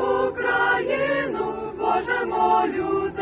Україну можемо люди.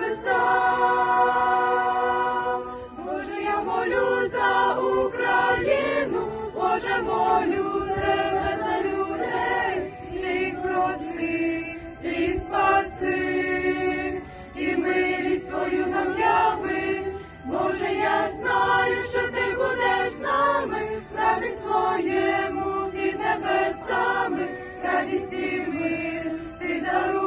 Нас. Боже, я молю за Україну, Боже, молю тебе за людей, ти прости, ти спаси, і милість свою нам яви. Боже, я знаю, що ти будеш з нами, праві своєму під небесами, радість і мир ти дарував,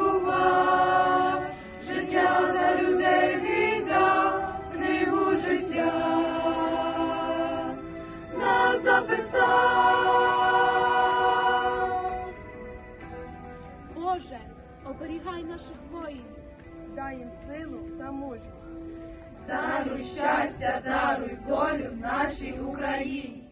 нас. Боже, оберігай наших воїнів. дай їм силу та мужність. Даруй щастя, даруй волю нашій Україні.